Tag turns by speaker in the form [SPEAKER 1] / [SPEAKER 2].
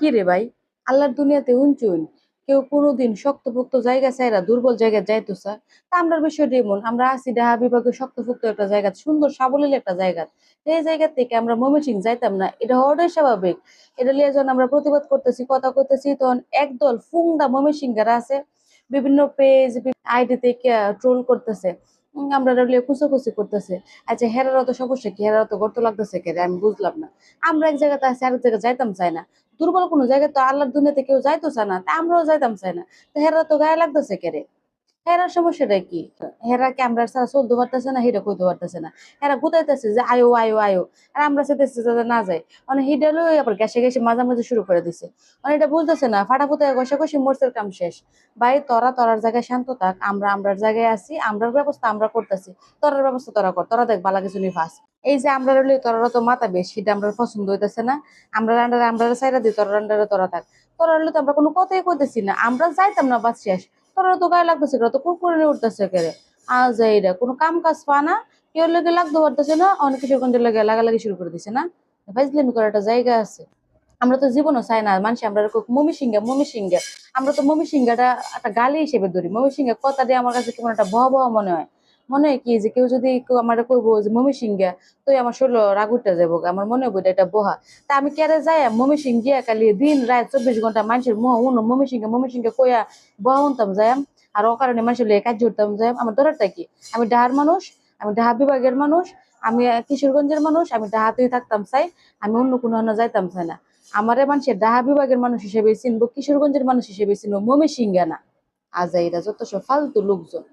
[SPEAKER 1] কি রে ভাই? আল্লাহর দুনিয়াতে উঞ্চুন কেউ কোনোদিন শক্তপোক্ত জায়গা চাইরা দুর্বল জায়গায় যাইতো স্যার তা আমরা বিষয়টা এমন, আমরা আছি ঢাকা বিভাগে শক্তপোক্ত একটা জায়গা, সুন্দর সাবলীল একটা জায়গা। এই জায়গা থেকে আমরা ময়মনসিং যাইতাম না, এটা হওয়াটাই স্বাভাবিক। এটা লিয়ে যখন আমরা প্রতিবাদ করতেছি, কথা করতেছি তখন একদল ফুংদা ময়মনসিংহারা আছে। বিভিন্ন পেজ আইডি থেকে ট্রোল করতেছে। আমরা লিয়ে খুশাখুশি করতেছে। আচ্ছা হেরারও তো সমস্যা কি? হেরারও তো গর্ত লাগতেছে কে? আমি বুঝলাম না। আমরা এক জায়গাতে আছি, আরেক জায়গায় যাইতাম চাই না। দুর্বল কোনো জায়গায় তো আল্লাহর দুনিয়াতে কেউ যাইতো চায় না, তা আমরাও যাইতাম চাই না। তো হেরা তো গায়ে লাগতেছে কে হেরার সমস্যাটা কি? হেরা কি আমরা ছাড়া চলতে পারতেছে না? হিটা কইতে পারতেছে না। হেরা গুতাইতেছে যে আয়ো আয়ো আয়ো। আর আমরা চাইতেছি যাতে না যায়। মানে লই আবার গ্যাসে গ্যাসে মাঝামাঝি শুরু করে দিছে। মানে এটা বুঝতেছে না। ফাটাফুটা ঘষা ঘষি মোর্চের কাম শেষ। ভাই, তোরা তোরার জায়গায় শান্ত থাক। আমরা আমরার জায়গায় আছি। আমরার ব্যবস্থা আমরা করতেছি। তোরার ব্যবস্থা তোরা কর। তোরা দেখ বালা কিছু নি ফাস। এই যে আমরা রইলে তোরা তো মাথা বেশি। এটা আমরা পছন্দ হইতেছে না। আমরা আন্ডারে আমরা সাইরা দিই। তোরা আন্ডারে তোরা থাক। তোরা রইলে তো আমরা কোনো কথাই কইতেছি না। আমরা যাইতাম না বাস শেষ। তো গায়ে লাগতেছে তো কুরকুরে উঠতেছে কেড়ে আজ কোনো কাম কাজ পা না, কেউ লেগে লাগতে পারতেছে না, অনেক কিশোরগঞ্জের লেগে লাগালাগি শুরু করে দিছে না? ফাইজলামি করার একটা জায়গা আছে। আমরা তো জীবনও চাই না, মানুষ আমরা মমি সিংহা মমি সিংহা। আমরা তো মমি সিংহাটা একটা গালি হিসেবে ধরি। মমি কথা দিয়ে আমার কাছে কেমন একটা ভয় ভয় মনে হয়। মনে হয় কি যে কেউ যদি আমার কইবো যে, মমি তো আমার শরীর রাগ উঠতে যাব আমার মনে হইব এটা বহা। তা আমি কেড়ে যাই মমি সিং গিয়া কালি দিন রাত চব্বিশ ঘণ্টা মানুষের মোহ উন মমি সিংহা মমি সিংহা কইয়া বহা উনতাম যাই আর ও কারণে মানুষের লেগে কাজ জুড়তাম যাই আমার দরকারটা কি? আমি ডাহার মানুষ, আমি ডাহা বিভাগের মানুষ, আমি কিশোরগঞ্জের মানুষ, আমি ডাহাতেই থাকতাম চাই, আমি অন্য কোনো যাইতাম চাই না। আমারে মানুষের ডাহা বিভাগের মানুষ হিসেবে চিনবো, কিশোরগঞ্জের মানুষ হিসেবে চিনবো, মমি সিংহা না। আজ এরা যত সব ফালতু লোকজন।